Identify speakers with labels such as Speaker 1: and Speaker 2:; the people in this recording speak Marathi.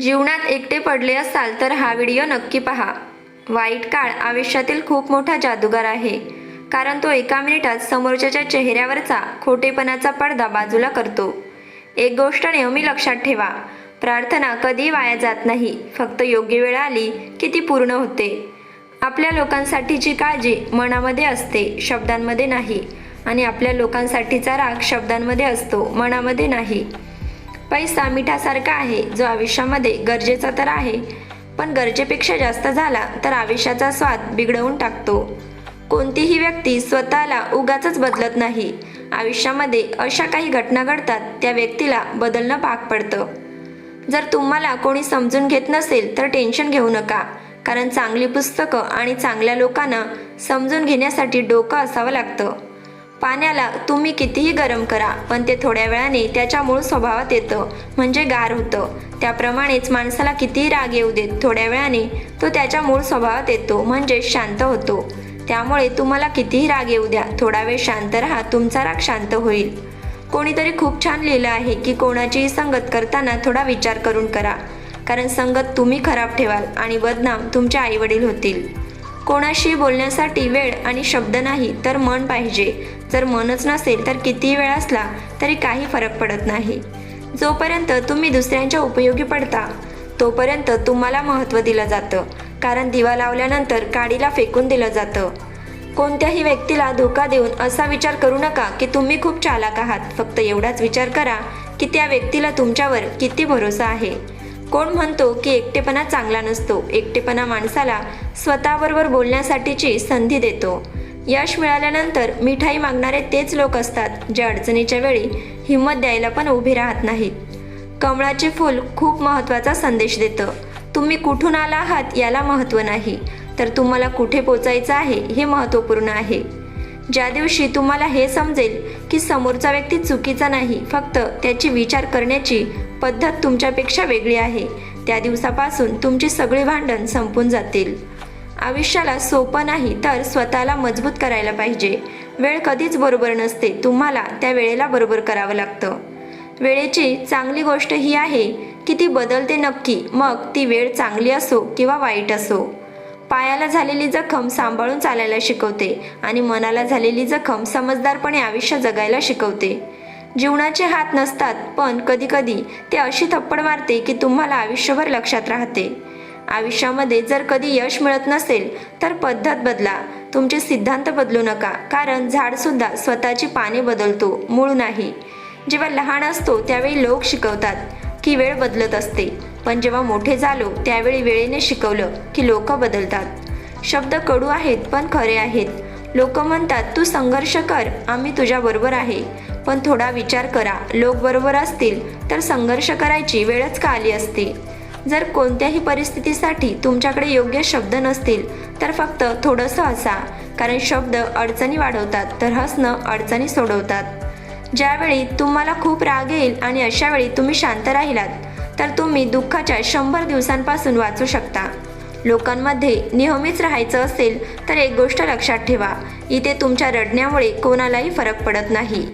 Speaker 1: जीवनात एकटे पडले असाल तर हा व्हिडिओ नक्की पहा. वाईट काळ आयुष्यातील खूप मोठा जादूगार आहे. कारण तो एका मिनिटात समोरच्याच्या चेहऱ्यावरचा खोटेपणाचा पडदा बाजूला करतो. एक गोष्ट नेहमी लक्षात ठेवा. प्रार्थना कधी वाया जात नाही. फक्त योग्य वेळ आली की ती पूर्ण होते. आपल्या लोकांसाठीची काळजी मनामध्ये असते शब्दांमध्ये नाही. आणि आपल्या लोकांसाठीचा राग शब्दांमध्ये असतो मनामध्ये नाही. पैसा मिठासारखा आहे जो आयुष्यामध्ये गरजेचा तर आहे पण गरजेपेक्षा जास्त झाला तर आयुष्याचा स्वाद बिघडवून टाकतो. कोणतीही व्यक्ती स्वतःला उगाच बदलत नाही. आयुष्यामध्ये अशा काही घटना घडतात त्या व्यक्तीला बदलणं भाग पडतं. जर तुम्हाला कोणी समजून घेत नसेल तर टेन्शन घेऊ नका कारण चांगली पुस्तकं आणि चांगल्या लोकांना समजून घेण्यासाठी डोकं असावं लागतं. पाण्याला तुम्ही कितीही गरम करा पण ते थोड्या वेळाने त्याच्या मूळ स्वभावात येतं म्हणजे गार होतं. त्याप्रमाणेच माणसाला कितीही राग येऊ देत थोड्या वेळाने तो त्याच्या मूळ स्वभावात येतो म्हणजे शांत होतो. त्यामुळे तुम्हाला कितीही राग येऊ द्या थोडा वेळ शांत राहा तुमचा राग शांत होईल. कोणीतरी खूप छान लिहिलं आहे की कोणाचीही संगत करताना थोडा विचार करून करा. कारण संगत तुम्ही खराब ठेवाल आणि बदनाम तुमचे आईवडील होतील. कोणाशी बोलण्यासाठी वेळ आणि शब्द नाही तर मन पाहिजे. जर मनच नसेल तर कितीही वेळ असला तरी काही फरक पडत नाही. जोपर्यंत तुम्ही दुसऱ्यांच्या उपयोगी पडता तोपर्यंत तुम्हाला महत्त्व दिलं जातं कारण दिवा लावल्यानंतर काडीला फेकून दिलं जातं. कोणत्याही व्यक्तीला धोका देऊन असा विचार करू नका की तुम्ही खूप चालाक आहात. फक्त एवढाच विचार करा की त्या व्यक्तीला तुमच्यावर किती भरोसा आहे. कोण म्हणतो की एकटेपणा चांगला नसतो एकटेपणा माणसाला स्वतःबरोबर बोलण्यासाठीची संधी देतो. यश मिळाल्यानंतर मिठाई मागणारे तेच लोक असतात जे अडचणीच्या वेळी हिंमत द्यायला पण उभे राहत नाहीत. कमळाचे फूल खूप महत्त्वाचा संदेश देतं. तुम्ही कुठून आला आहात याला महत्त्व नाही तर तुम्हाला कुठे पोचायचं आहे हे महत्त्वपूर्ण आहे. ज्या दिवशी तुम्हाला हे समजेल की समोरचा व्यक्ती चुकीचा नाही फक्त त्याची विचार करण्याची पद्धत तुमच्यापेक्षा वेगळी आहे. त्या दिवसापासून तुमची सगळी भांडण संपून जातील. आयुष्याला सोपं नाही तर स्वतःला मजबूत करायला पाहिजे. वेळ कधीच बरोबर नसते. तुम्हाला त्या वेळेला बरोबर करावं लागतं. वेळेची चांगली गोष्ट ही आहे की ती बदलते नक्की. मग ती वेळ चांगली असो किंवा वाईट असो. पायाला झालेली जखम सांभाळून चालायला शिकवते आणि मनाला झालेली जखम समजदारपणे आयुष्य जगायला शिकवते. जीवनाचे हात नसतात पण कधीकधी ते अशी थप्पड मारते की तुम्हाला आयुष्यभर लक्षात राहते. आयुष्यामध्ये जर कधी यश मिळत नसेल तर पद्धत बदला. तुमचे सिद्धांत बदलू नका कारण झाडसुद्धा स्वतःची पाने बदलतो मूळ नाही. जेव्हा लहान असतो त्यावेळी लोक शिकवतात की वेळ बदलत असते. पण जेव्हा मोठे झालो त्यावेळी वेळेने शिकवलं की लोक बदलतात. शब्द कडू आहेत पण खरे आहेत. लोक म्हणतात तू संघर्ष कर आम्ही तुझ्याबरोबर आहे. पण थोडा विचार करा. लोक बरोबर असतील तर संघर्ष करायची वेळच का आली असते. जर कोणत्याही परिस्थितीसाठी तुमच्याकडे योग्य शब्द नसतील तर फक्त थोडंसं हसा कारण शब्द अडचणी वाढवतात तर हसणं अडचणी सोडवतात. ज्यावेळी तुम्हाला खूप राग येईल आणि अशावेळी तुम्ही शांत राहिलात तर तुम्ही दुःखाच्या शंभर दिवसांपासून वाचू शकता. लोकांमध्ये नेहमीच राहायचं असेल तर एक गोष्ट लक्षात ठेवा. इथे तुमच्या रडण्यामुळे कोणालाही फरक पडत नाही.